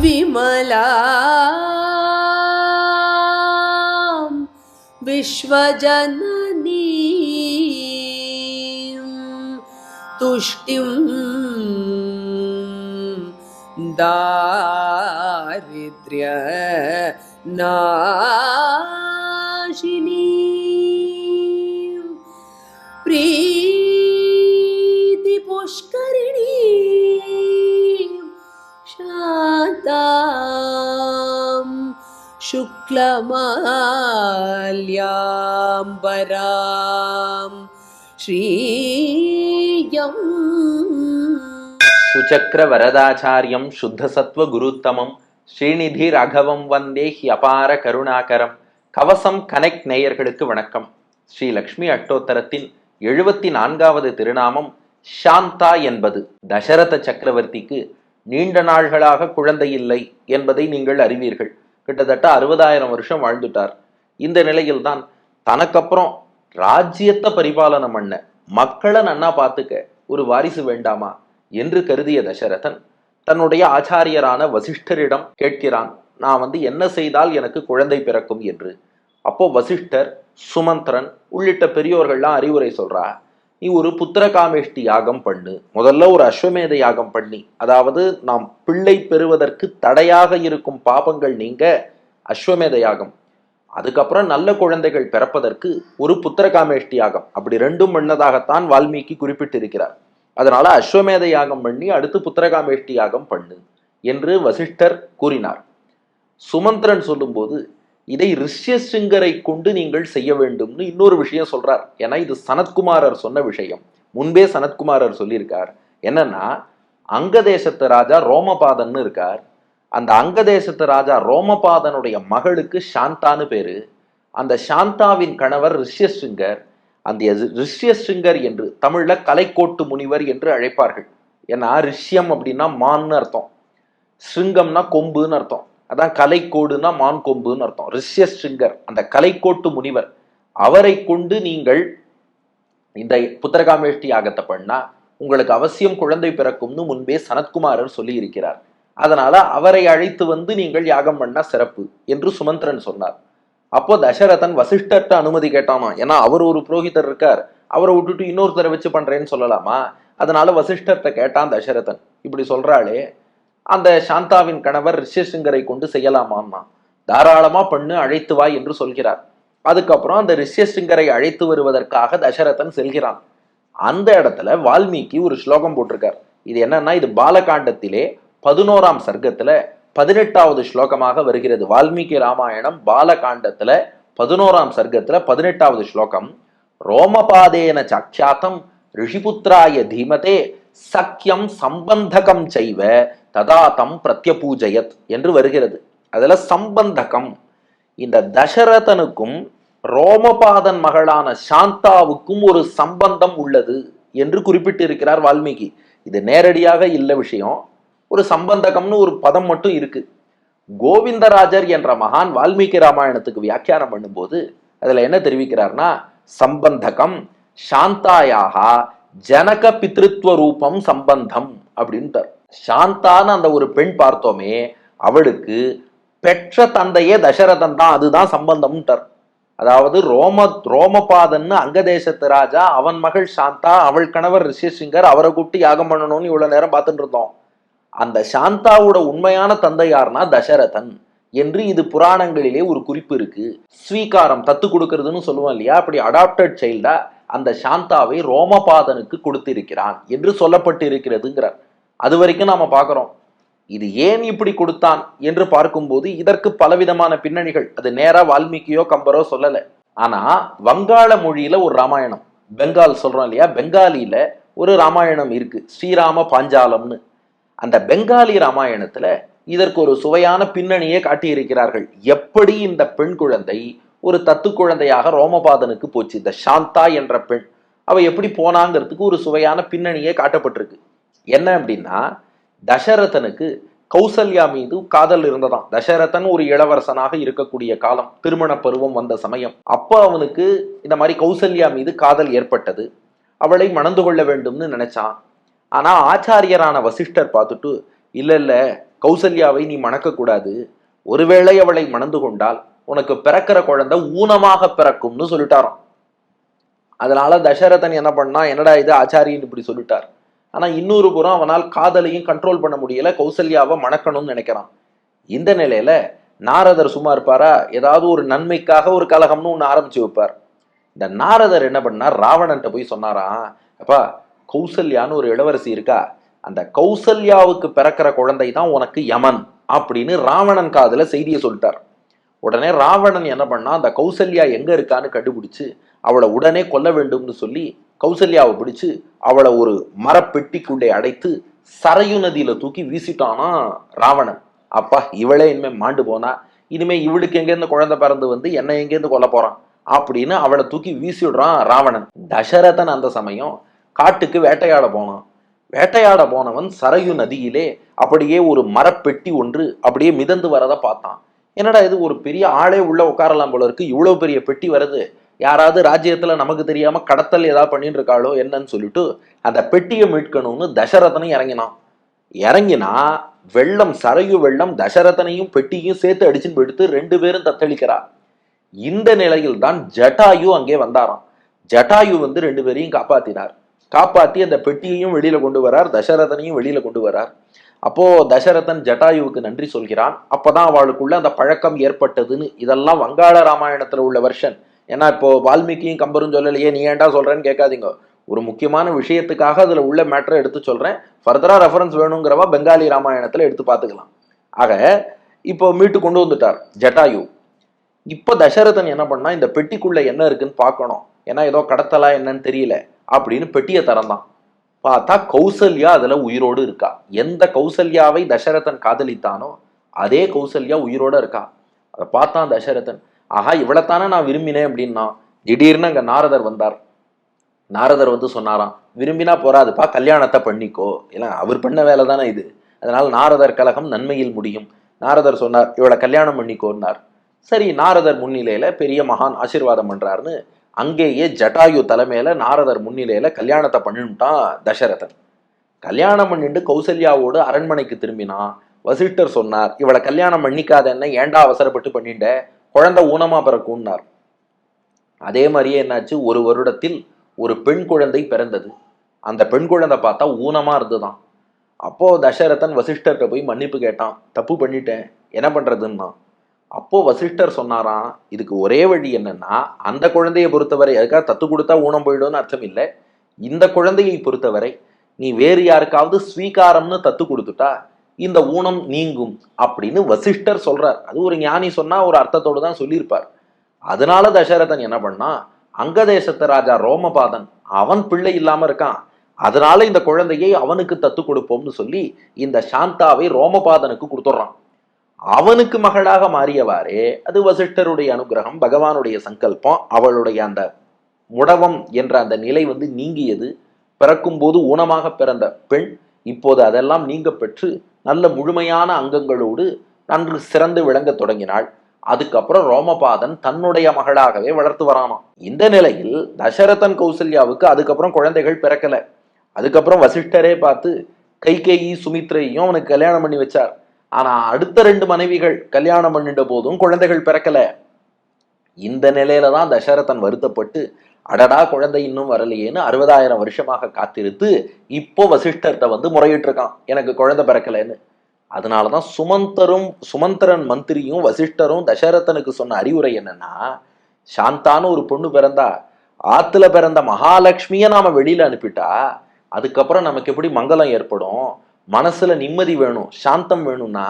विमला विश्वजननी तुष्टिं दारिद्र्य नाशिनी शुक्लमाल्याम्बरां श्रीयम् சுச்சக்கர வரதாச்சாரியம் சுத்த சத்வ குருத்தமம் ஸ்ரீநிதி ராகவம் வந்தே ஹி அபார கருணாகரம் கவசம் கனெக்ட் நேயர்களுக்கு வணக்கம் ஸ்ரீ லக்ஷ்மி அட்டோத்தரத்தின் எழுபத்தி நான்காவது திருநாமம் சாந்தா என்பது தசரத சக்கரவர்த்திக்கு நீண்ட நாள்களாக குழந்தை இல்லை என்பதை நீங்கள் அறிவீர்கள் கிட்டத்தட்ட அறுபதாயிரம் வருஷம் வாழ்ந்துட்டார். இந்த நிலையில்தான் தனக்கப்புறம் ராஜ்யத்தை பரிபாலனம் பண்ண மக்களை நன்னா பார்த்துக்க ஒரு வாரிசு வேண்டாமா என்று கருதிய தசரதன் தன்னுடைய ஆச்சாரியரான வசிஷ்டரிடம் கேட்கிறான் நான் வந்து என்ன செய்தால் எனக்கு குழந்தை பிறக்கும்? என்று. அப்போ வசிஷ்டர் சுமந்திரன் உள்ளிட்ட பெரியோர்கள்லாம் அறிவுரை சொல்றா நீ ஒரு புத்திரகாமேஷ்டி யாகம் பண்ணு. முதல்ல ஒரு அஸ்வமேத யாகம் பண்ணி. அதாவது நாம் பிள்ளை பெறுவதற்கு தடையாக இருக்கும் பாபங்கள் நீங்க அஸ்வமேத யாகம். அதுக்கப்புறம் நல்ல குழந்தைகள் பிறப்பதற்கு ஒரு புத்திரகாமேஷ்டி யாகம். அப்படி ரெண்டும் பண்ணதாகத்தான் வால்மீகி குறிப்பிட்டிருக்கிறார். அதனால அஸ்வமேத யாகம் பண்ணி அடுத்து புத்திரகாமேஷ்டி யாகம் பண்ணு என்று வசிஷ்டர் கூறினார். சுமந்திரன் சொல்லும்போது இதை ரிஷ்யசிங்கரை கொண்டு நீங்கள் செய்ய வேண்டும்னு இன்னொரு விஷயம் சொல்றார். ஏன்னா இது சனத்குமாரர் சொன்ன விஷயம். முன்பே சனத்குமாரர் சொல்லியிருக்கார். என்னன்னா அங்கதேசத்து ராஜா ரோமபாதன்னு இருக்கார். அந்த அங்கதேசத்து ராஜா ரோமபாதனுடைய மகளுக்கு சாந்தான்னு பேரு. அந்த சாந்தாவின் கணவர் ரிஷ்யசிங்கர். அந்த ரிஷ்யசிங்கர் என்று தமிழ்ல கலைக்கோட்டு முனிவர் என்று அழைப்பார்கள். ஏன்னா ரிஷ்யம் அப்படின்னா மான்னு அர்த்தம். ஸ்ருங்கம்னா கொம்புன்னு அர்த்தம். அதான் கலைக்கோடுனா மான் கொம்புன்னு அர்த்தம் ரிஷ்யசிங்கர் அந்த கலைக்கோட்டு முனிவர் அவரை கொண்டு நீங்கள் இந்த புத்திரகாமேஷ்டி யாகத்தை பண்ணா உங்களுக்கு அவசியம் குழந்தை பிறக்கும்னு முன்பே சனத்குமாரர் சொல்லி இருக்கிறார் அதனால அவரை அழைத்து வந்து நீங்கள் யாகம் பண்ணா சிறப்பு என்று சுமந்திரன் சொன்னார். அப்போ தசரதன் வசிஷ்டர்கிட்ட அனுமதி கேட்டானா? ஏன்னா அவர் ஒரு புரோகிதர் இருக்கார். அவரை விட்டுட்டு இன்னொருத்தரை வச்சு பண்றேன்னு சொல்லலாமா? அதனால வசிஷ்டர்கிட்ட கேட்டான் தசரதன். இப்படி சொல்றாளே அந்த சாந்தாவின் கணவர் ரிஷ்யசிங்கரை கொண்டு செய்யலாமான்னா தாராளமா பண்ணு அழைத்து வா என்று சொல்கிறார். அதுக்கப்புறம் அந்த ரிஷ்யசிங்கரை அழைத்து வருவதற்காக தசரதன் செல்கிறான். அந்த இடத்துல வால்மீகி ஒரு ஸ்லோகம் போட்டிருக்கார். இது என்னன்னா இது பாலகாண்டத்திலே பதினோராம் சர்க்கத்துல பதினெட்டாவது ஸ்லோகமாக வருகிறது. வால்மீகி ராமாயணம் பாலகாண்டத்துல பதினோராம் சர்க்கத்துல பதினெட்டாவது ஸ்லோகம். ரோமபாதேன சாட்சாத்தம் ரிஷிபுத்திராய தீமதே சக்கியம் சம்பந்தகம் செய்வ ததாதம் பிரத்யபூஜயத் என்று வருகிறது. அதில் சம்பந்தகம். இந்த தசரதனுக்கும் ரோமபாதன் மகளான சாந்தாவுக்கும் ஒரு சம்பந்தம் உள்ளது என்று குறிப்பிட்டிருக்கிறார் வால்மீகி. இது நேரடியாக இல்லை விஷயம். ஒரு சம்பந்தகம்னு ஒரு பதம் மட்டும் இருக்கு. கோவிந்தராஜர் என்ற மகான் வால்மீகி ராமாயணத்துக்கு வியாக்கியானம் பண்ணும்போது அதில் என்ன தெரிவிக்கிறார்னா சம்பந்தகம் சாந்தாயாக ஜனக பித்ருத்வ ரூபம் சம்பந்தம் அப்படின்ட்டார். சாந்தான அந்த ஒரு பெண் பார்த்தோமே அவளுக்கு பெற்ற தந்தையே தசரதன் தான் அதுதான் சம்பந்தம்ட்டார் அதாவது ரோம ரோமபாதன்னு அங்கதேசத்து ராஜா அவன் மகள் சாந்தா அவள் கணவர் ரிஷிசிங்கர் அவரை கூப்பிட்டு யாகம் பண்ணணும்னு இவ்வளவு நேரம் பார்த்துட்டு இருந்தோம். அந்த சாந்தாவோட உண்மையான தந்தை யாருன்னா தசரதன் என்று இது புராணங்களிலே ஒரு குறிப்பு இருக்கு. ஸ்வீகாரம் தத்து கொடுக்கறதுன்னு சொல்லுவோம் இல்லையா? அப்படி அடாப்டட் சைல்டா அந்த சாந்தாவை ரோமபாதனுக்கு கொடுத்திருக்கிறான் என்று சொல்லப்பட்டு இருக்கிறதுங்கிறார் அது வரைக்கும் நாம பார்க்குறோம். இது ஏன் இப்படி கொடுத்தான் என்று பார்க்கும்போது இதற்கு பலவிதமான பின்னணிகள். அது நேரா வால்மீகியோ கம்பரோ சொல்லல. ஆனா வங்காள மொழியில ஒரு ராமாயணம். பெங்கால் சொல்றோம் இல்லையா? பெங்காலியில ஒரு ராமாயணம் இருக்கு. ஸ்ரீராம பாஞ்சாலம்னு. அந்த பெங்காலி ராமாயணத்துல இதற்கு ஒரு சுவையான பின்னணியை காட்டியிருக்கிறார்கள். எப்படி இந்த பெண் குழந்தை ஒரு தத்து குழந்தையாக ரோமபாதனுக்கு போச்சு? இந்த சாந்தா என்ற பெண். அவ எப்படி போனாங்கிறதுக்கு ஒரு சுவையான பின்னணியே காட்டப்பட்டிருக்கு. என்ன அப்படின்னா தசரதனுக்கு கௌசல்யா மீது காதல் இருந்ததாம். தசரதன் ஒரு இளவரசனாக இருக்கக்கூடிய காலம் திருமண பருவம் வந்த சமயம். அப்போ அவனுக்கு இந்த மாதிரி கௌசல்யா மீது காதல் ஏற்பட்டது. அவளை மணந்து கொள்ள வேண்டும்னு நினைச்சான். ஆனா ஆச்சாரியரான வசிஷ்டர் பார்த்துட்டு இல்ல இல்ல கௌசல்யாவை நீ மணக்க கூடாது. ஒருவேளை அவளை மணந்து கொண்டால் உனக்கு பிறக்கிற குழந்தை ஊனமாக பிறக்கும்னு சொல்லிட்டாராம். அதனால தசரதன் என்ன பண்ணா என்னடா இது ஆச்சாரியன் இப்படி சொல்லிட்டார். ஆனால் இன்னொரு புறம் அவனால் காதலையும் கண்ட்ரோல் பண்ண முடியல கௌசல்யாவை மணக்கணும்னு நினைக்கிறான். இந்த நிலையில நாரதர் சும்மா இருப்பாரா? ஏதாவது ஒரு நன்மைக்காக ஒரு கலகம்னு ஒன்று ஆரம்பிச்சு வைப்பார். இந்த நாரதர் என்ன பண்ணார்? ராவணன்ட்ட போய் சொன்னாராம் அப்பா கௌசல்யான்னு ஒரு இளவரசி இருக்கா? அந்த கௌசல்யாவுக்கு பிறக்கிற குழந்தை தான் உனக்கு யமன் அப்படின்னு ராவணன் காதுல செய்தியை சொல்லிட்டார். உடனே ராவணன் என்ன பண்ணா அந்த கௌசல்யா எங்க இருக்கான்னு கண்டுபிடிச்சு அவளை உடனே கொல்ல வேண்டும்னு சொல்லி கௌசல்யாவை பிடிச்சு அவளை ஒரு மரப்பெட்டிக்குள்ளே அடைத்து சரையு நதியில தூக்கி வீசிட்டானா ராவணன். அப்பா இவளே இனிமே மாண்டு போனா இனிமே இவளுக்கு எங்கேருந்து குழந்தை பிறந்து வந்து என்ன எங்கேருந்து கொல்ல போறான் அப்படின்னு அவளை தூக்கி வீசிடுறான் ராவணன். தசரதன் அந்த சமயம் காட்டுக்கு வேட்டையாட போனான். வேட்டையாட போனவன் சரையு நதியிலே அப்படியே ஒரு மரப்பெட்டி ஒன்று அப்படியே மிதந்து வரதை பார்த்தான். என்னடா இது ஒரு பெரிய ஆளே உள்ள உட்காரலாம் போல இருக்கு இவ்வளவு பெரிய பெட்டி வருது யாராவது ராஜ்யத்தில் நமக்கு தெரியாமல் கடத்தல் ஏதாவது பண்ணிட்டு இருக்காளோ என்னன்னு சொல்லிட்டு அந்த பெட்டியை மீட்கணும்னு தசரதனும் இறங்கினான். இறங்கினா வெள்ளம் சரையு வெள்ளம் தசரதனையும் பெட்டியும் சேர்த்து அடிச்சுன்னு எடுத்து ரெண்டு பேரும் தத்தளிக்கிறா. இந்த நிலையில் தான் ஜட்டாயு அங்கே வந்தாராம். ஜட்டாயு வந்து ரெண்டு பேரையும் காப்பாத்தினார். காப்பாத்தி அந்த பெட்டியையும் வெளியில கொண்டு வரார் தசரதனையும் வெளியில கொண்டு வரார். அப்போ தசரதன் ஜட்டாயுவுக்கு நன்றி சொல்கிறான். அப்பதான் அவளுக்குள்ள அந்த பழக்கம் ஏற்பட்டதுன்னு. இதெல்லாம் வங்காள ராமாயணத்துல உள்ள வெர்ஷன் ஏன்னா இப்போ வால்மீகியும் கம்பரும் சொல்லலையே நீ ஏன்டா சொல்றேன்னு கேட்காதீங்க. ஒரு முக்கியமான விஷயத்துக்காக அதுல உள்ள மேட்டரை எடுத்து சொல்றேன். ஃபர்தரா ரெஃபரன்ஸ் வேணுங்கிறவா பெங்காலி ராமாயணத்துல எடுத்து பார்த்துக்கலாம். ஆக இப்போ மீட்டு கொண்டு வந்துட்டார் ஜட்டாயு. இப்போ தசரதன் என்ன பண்ணா இந்த பெட்டிக்குள்ள என்ன இருக்குன்னு பார்க்கணும். ஏன்னா ஏதோ கடத்தலா என்னன்னு தெரியல அப்படின்னு பெட்டியை திறந்தான். பார்த்தா கௌசல்யா அதுல உயிரோடு இருக்கா. எந்த கௌசல்யாவை தசரதன் காதலித்தானோ அதே கௌசல்யா உயிரோட இருக்கா. அதை பார்த்தான் தசரதன். ஆஹா இவ்வளத்தானே நான் விரும்பினேன் அப்படின்னா திடீர்னு அங்கே நாரதர் வந்தார். நாரதர் வந்து சொன்னாராம் விரும்பினா போறாதுப்பா கல்யாணத்தை பண்ணிக்கோ. இல்லை அவர் பண்ண வேலை தானே இது. அதனால் நாரதர் கலகம் நன்மையில் முடியும். நாரதர் சொன்னார் இவளை கல்யாணம் பண்ணிக்கோன்னார். சரி நாரதர் முன்னிலையில் பெரிய மகான் ஆசீர்வாதம் பண்ணுறாருன்னு அங்கேயே ஜட்டாயு தலைமையில் நாரதர் முன்னிலையில் கல்யாணத்தை பண்ணிட்டான் தசரதன். கல்யாணம் பண்ணிட்டு கௌசல்யாவோடு அரண்மனைக்கு திரும்பினான். வசிட்டர் சொன்னார் இவளை கல்யாணம் பண்ணிக்காத என்ன ஏன்டா அவசரப்பட்டு பண்ணிட்ட? குழந்தை ஊனமாக பிறக்கும்னார். அதே மாதிரியே என்னாச்சு? ஒரு வருடத்தில் ஒரு பெண் குழந்தை பிறந்தது. அந்த பெண் குழந்தை பார்த்தா ஊனமாக இருந்துதான். அப்போது தசரதன் வசிஷ்டர்கிட்ட போய் மன்னிப்பு கேட்டான். தப்பு பண்ணிட்டேன். என்ன பண்ணுறதுன்னா அப்போது வசிஷ்டர் சொன்னாராம் இதுக்கு ஒரே வழி என்னென்னா அந்த குழந்தையை பொறுத்தவரை அதுக்காக தத்து கொடுத்தா ஊனம் போயிடும்னு அர்த்தம் இல்லை. இந்த குழந்தையை பொறுத்தவரை நீ வேறு யாருக்காவது ஸ்வீகாரம்னு தத்து கொடுத்துட்டா இந்த ஊனம் நீங்கும் அப்படின்னு வசிஷ்டர் சொல்றார். அது ஒரு ஞானி சொன்னா ஒரு அர்த்தத்தோடு தான் சொல்லியிருப்பார். அதனால தசரதன் என்ன பண்ணா அங்க தேசத்து ராஜா ரோமபாதன் அவன் பிள்ளை இல்லாம இருக்கான். அதனால இந்த குழந்தையை அவனுக்கு தத்து கொடுப்போம்னு சொல்லி இந்த சாந்தாவை ரோமபாதனுக்கு கொடுத்துட்றான். அவனுக்கு மகளாக மாறியவாறே அது வசிஷ்டருடைய அனுகிரகம் பகவானுடைய சங்கல்பம் அவளுடைய அந்த முடவம் என்ற அந்த நிலை வந்து நீங்கியது. பிறக்கும்போது ஊனமாக பிறந்த பெண் இப்போது அதெல்லாம் நீங்க பெற்று நல்ல முழுமையான அங்கங்களோடு நன்கு சிறந்து விளங்க தொடங்கினாள். அதுக்கப்புறம் ரோமபாதன் தன்னுடைய மகளாகவே வளர்த்து வரானாம். இந்த நிலையில் தசரதன் கௌசல்யாவுக்கு அதுக்கப்புறம் குழந்தைகள் பிறக்கல. அதுக்கப்புறம் வசிஷ்டரே பார்த்து கைகேயி சுமித்ரையும் அவனுக்கு கல்யாணம் பண்ணி வச்சார். ஆனா அடுத்த ரெண்டு மனைவிகள் கல்யாணம் பண்ணிட்ட போதும் குழந்தைகள் பிறக்கல. இந்த நிலையில தான் தசரதன் வருத்தப்பட்டு அடடா குழந்தை இன்னும் வரலையேன்னு அறுபதாயிரம் வருஷமாக காத்திருத்து இப்போ வசிஷ்டர்கிட்ட வந்து முறையிட்டு இருக்கான் எனக்கு குழந்தை பிறக்கலைன்னு. அதனாலதான் சுமந்தரும் சுமந்தரன் மந்திரியும் வசிஷ்டரும் தசரதனுக்கு சொன்ன அறிவுரை என்னன்னா சாந்தான்னு ஒரு பொண்ணு பிறந்தா ஆத்துல பிறந்த மகாலட்சுமிய நாம வெளியில அனுப்பிட்டா அதுக்கப்புறம் நமக்கு எப்படி மங்களம் ஏற்படும்? மனசுல நிம்மதி வேணும் சாந்தம் வேணும்னா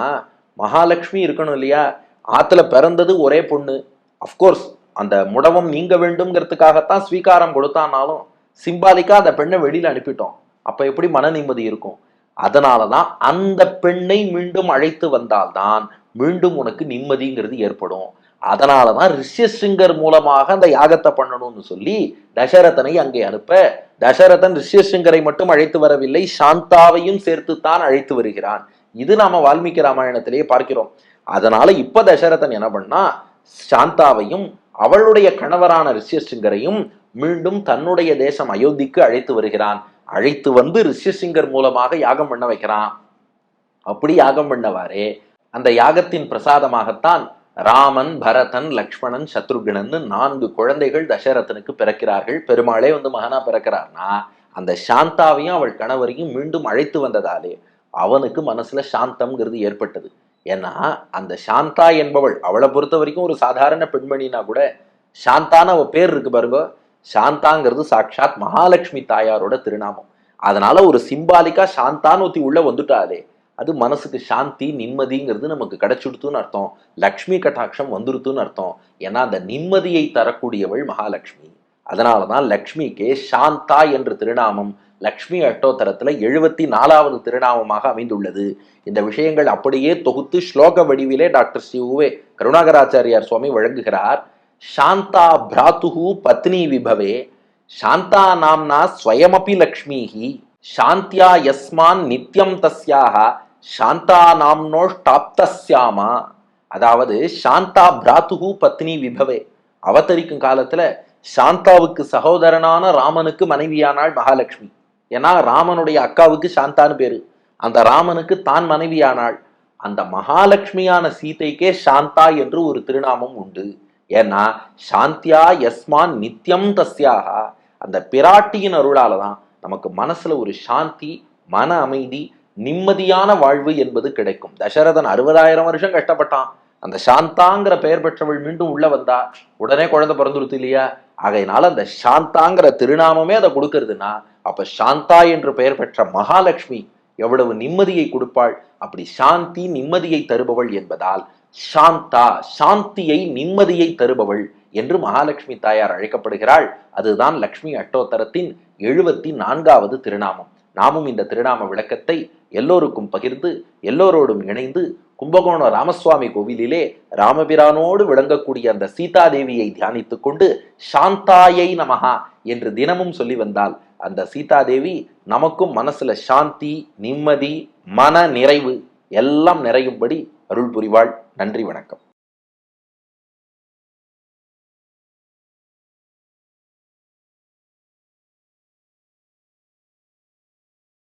மகாலட்சுமி இருக்கணும் இல்லையா? ஆத்துல பிறந்தது ஒரே பொண்ணு. அஃப்கோர்ஸ் அந்த முடவம் நீங்க வேண்டும்ங்கிறதுக்காகத்தான் ஸ்வீகாரம் கொடுத்தானாலும் சிம்பாலிக்கா அந்த பெண்ணை வெளியில அனுப்பிட்டோம். அப்ப எப்படி மன நிம்மதி இருக்கும்? அதனாலதான் அந்த பெண்ணை மீண்டும் அழைத்து வந்தால்தான் மீண்டும் உனக்கு நிம்மதிங்கிறது ஏற்படும். அதனாலதான் ரிஷ்யசிங்கர் மூலமாக அந்த யாகத்தை பண்ணணும்னு சொல்லி தசரதனை அங்கே அனுப்ப தசரதன் ரிஷ்யசிங்கரை மட்டும் அழைத்து வரவில்லை சாந்தாவையும் சேர்த்துத்தான் அழைத்து வருகிறான். இது நாம வால்மீகி ராமாயணத்திலேயே பார்க்கிறோம். அதனால இப்ப தசரதன் என்ன பண்ணா சாந்தாவையும் அவளுடைய கணவரான ரிஷ்யசிங்கரையும் மீண்டும் தன்னுடைய தேசம் அயோத்திக்கு அழைத்து வருகிறான். அழைத்து வந்து ரிஷ்யசிங்கர் மூலமாக யாகம் பண்ண வைக்கிறான். அப்படி யாகம் பண்ணவாறே அந்த யாகத்தின் பிரசாதமாகத்தான் ராமன் பரதன் லக்ஷ்மணன் சத்ருகனன்னு நான்கு குழந்தைகள் தசரதனுக்கு பிறக்கிறார்கள். பெருமாளே வந்து மகனா பிறக்கிறார்னா அந்த சாந்தாவையும் அவள் கணவரையும் மீண்டும் அழைத்து வந்ததாலே அவனுக்கு மனசுல சாந்தம்ங்கிறது ஏற்பட்டது. ஏன்னா அந்த சாந்தா என்பவள் அவளை பொறுத்த வரைக்கும் ஒரு சாதாரண பெண்மணினா கூட சாந்தான்னு அவள் பேர் இருக்கு பாருங்க. சாந்தாங்கிறது சாட்சாத் மகாலட்சுமி தாயாரோட திருநாமம். அதனால ஒரு சிம்பாலிக்கா சாந்தான்னு ஒத்தி உள்ள வந்துட்டாலே அது மனசுக்கு சாந்தி நிம்மதிங்கிறது நமக்கு கிடைச்சுடுத்துன்னு அர்த்தம். லக்ஷ்மி கட்டாட்சம் வந்துருத்துன்னு அர்த்தம். ஏன்னா அந்த நிம்மதியை தரக்கூடியவள் மகாலட்சுமி. அதனாலதான் லக்ஷ்மிக்கே சாந்தா என்ற திருநாமம் லக்ஷ்மி அட்டோத்தரத்தில் எழுபத்தி நாலாவது திருநாமமாக அமைந்துள்ளது. இந்த விஷயங்கள் அப்படியே தொகுத்து ஸ்லோக வடிவிலே டாக்டர் ஸ்ரீ உவே கருணாகராச்சாரியார் சுவாமி வழங்குகிறார். சாந்தா பிராத்துகு பத்னி விபவே சாந்தா நாம்னா ஸ்வயமபி லக்ஷ்மிஹி சாந்தியா யஸ்மான் நித்யம் தஸ்யாக சாந்தா நாம்னோஷ்டாப்தஸ்யாமா அதாவது சாந்தா பிராத்துகு பத்னி விபவே. அவதரிக்கும் காலத்துல சாந்தாவுக்கு சகோதரனான ராமனுக்கு மனைவியானாள் மகாலட்சுமி ஏன்னா ராமனுடைய அக்காவுக்கு சாந்தான்னு பேரு. அந்த ராமனுக்கு தான் மனைவியானாள். அந்த மகாலட்சுமியான சீதைக்கே சாந்தா என்று ஒரு திருநாமம் உண்டு. ஏன்னா சாந்தியா யஸ்மான் நித்யம் தஸ்யாக அந்த பிராட்டியின் அருளால தான் நமக்கு மனசுல ஒரு சாந்தி மன அமைதி நிம்மதியான வாழ்வு என்பது கிடைக்கும். தசரதன் அறுபதாயிரம் வருஷம் கஷ்டப்பட்டான். அந்த சாந்தாங்கிற பெயர் பெற்றவள் மீண்டும் உள்ள வந்தா உடனே குழந்தை பிறந்துருத்து இல்லையா? ஆகையினால அந்த சாந்தாங்கிற திருநாமமே அதை கொடுக்கறதுன்னா அப்ப சாந்தா என்று பெயர் பெற்ற மகாலட்சுமி எவ்வளவு நிம்மதியை கொடுப்பாள்? அப்படி சாந்தி நிம்மதியை தருபவள் என்பதால் சாந்தா சாந்தியை நிம்மதியை தருபவள் என்று மகாலட்சுமி தாயார் அழைக்கப்படுகிறாள். அதுதான் லக்ஷ்மி அட்டோத்தரத்தின் எழுபத்தி நான்காவது திருநாமம். நாமும் இந்த திருநாம விளக்கத்தை எல்லோருக்கும் பகிர்ந்து எல்லோரோடும் இணைந்து கும்பகோணம் ராமசுவாமி கோவிலிலே ராமபிரானோடு விளங்கக்கூடிய அந்த சீதாதேவியை தியானித்துக் கொண்டு சாந்தாயை நமகா என்று தினமும் சொல்லி வந்தால் அந்த சீதாதேவி நமக்கும் மனசுல சாந்தி நிம்மதி மன நிறைவு எல்லாம் நிறையும்படி அருள் புரிவாள். நன்றி வணக்கம்.